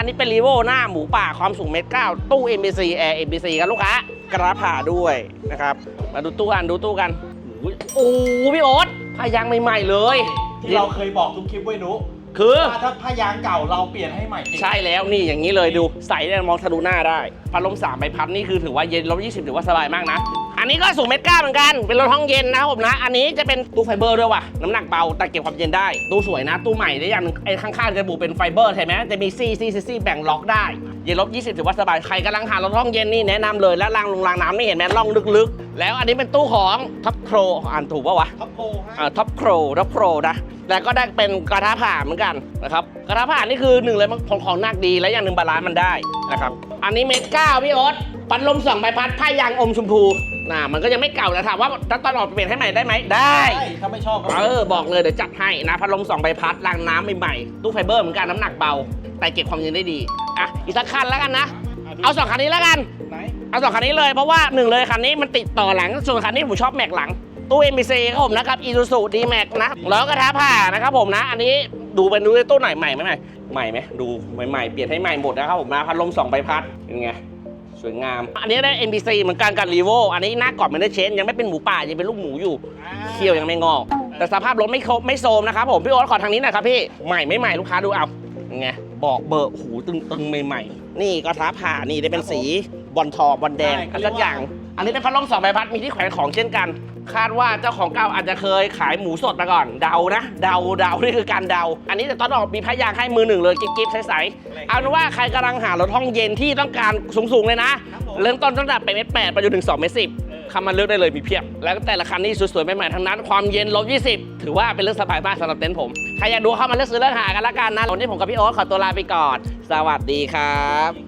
อันนี้เป็นรีโวหน้าหมูป่าความสูงเมตรเก้าตู้ MBC Air MBC ครับลูกค้ากระผ่าด้วยนะครับ มาดูตู้กันดูตู้กันโอ้ยโอ้โหพี่โอ๊ตผ้ายางใหม่ๆเลย ที่เราเคยบอกทุกคลิปไว้นุคือว่าถ้าผ้ายางเก่าเราเปลี่ยนให้ใหม่จริงใช่แล้วนี่อย่างนี้เลยดูใส่เนี่ยมองทะลุหน้าได้พัดลมสามใบพัดนี่คือถือว่าเย็นลบยี่สิบถือว่าสบายมากนะ อันนี้ก็สูงเมตรเก้าเหมือนกัน เป็นรถห้องเย็นนะครับผมนะ อันนี้จะเป็นตู้ไฟเบอร์ด้วยว่ะ น้ำหนักเบาแต่เก็บความเย็นได้ ตู้สวยนะ ตู้ใหม่ได้อย่างหนึงไอ้ข้างๆจะบูเป็นไฟเบอร์ใช่ไหมจะมีซี่ซี่ซี่ซี่แบ่งล็อกได้ เย็นลบ20ถือว่าสบาย ใครกำลังหารถห้องเย็นนี่แนะนำเลย และรางลงรางน้ำนี่เห็นไหมร่องลึกๆ แล้วอันนี้เป็นตู้ของท็อปโครอ่านถูกปะวะ ท็อปโพให้ท็อปโครท็อปโครนะแล้วก็ได้เป็นกระทะผ่าเหมือนกันนะครับ กระทะผ่านี่คือหนึ่งเลยมันของของหนักดีและอย่างหนึ่งบาลานซ์มันได้นะครับ อันนี้เมตรเก้าพี่โอ๊ตปัดลมสองใบพัดผ้ายางอมชมพู น่ะมันก็ยังไม่เก่าแต่ถามว่าถ้าตอนออกเปลี่ยนให้ใหม่ได้ไหมได้ ใช่ถ้าไม่ชอบก็เออบอกเลยเดี๋ยวจัดให้นะพัดลมสองใบพัดรางน้ำใหม่ๆตู้ไฟเบอร์เหมือนกันน้ำหนักเบา แต่เก็บความเย็นได้ดีอะอีกสักคันแล้วกันนะ เอาสองคันนี้แล้วกัน ไหนเอาสองคันนี้เลยเพราะว่าหนึ่งเลยคันนี้มันติดต่อหลังส่วนคันนี้ผมชอบแม็กหลังตู้ MBC ครับผมนะครับ Isuzu D-Max นะแล้วก็ท้าผ่านะครับผมนะ อันนี้ดูเป็นดูในตู้ไหนใหม่ไหมใหม่ใหม่ไหมดูใหม่ๆเปลี่ยนให้ใหม่หมดนะครับผมนะพัดลมสองใบพัดเป็นไง สวยงาม อันนี้ได้ MBC เหมือนกันกับ r ีโวอันนี้หน้ากรอบไม่ได้เชนยังไม่เป็นหมูป่ายังเป็นลูกหมูอยู่เคี้ยวยังไม่งอกแต่สภาพรถไม่ครบไม่โซมนะครับผมพี่โอ๊ตขอทางนี้หน่อยครับพี่ใหม่ไม่ใหม่ลูกค้าดูเอายังไงบอกเบอร์หูตึงตึงๆใหม่ๆนี่ก็ท้าผ่านี่ได้เป็นสีบอลทองบอลแดงอะไรสักอย่างอันนี้เป็นพัดลมสองใบพัดมีที่แขวนของเช่นกัน คาดว่าเจ้าของเก่าอาจจะเคยขายหมูสดมาก่อน เดานะเดาเดานี่คือการเดา อันนี้แต่ตอนออกมีพยางให้มือหนึ่งเลยกิ๊บกิ๊บใสๆเอาเป็นว่าใครกำลังหารถห้องเย็นที่ต้องการสูงๆเลยนะครับผมเริ่มต้นตั้งแต่เป็นเมตรแปดไปจนถึง2เมตรสิบคำมาเลือกได้เลยมีเพียบ แล้วแต่ละคันนี่สวยๆใหม่ๆทั้งนั้น ความเย็นลบ20 ถือว่าเป็นเรื่องสบายมากสำหรับเต็นท์ผม ใครอยากดูเข้ามาเลือกซื้อเลือกหากันละกันนะวันนี้ผมกับพี่โอ๊ตขอตัวลาไปก่อน สวัสดีครับ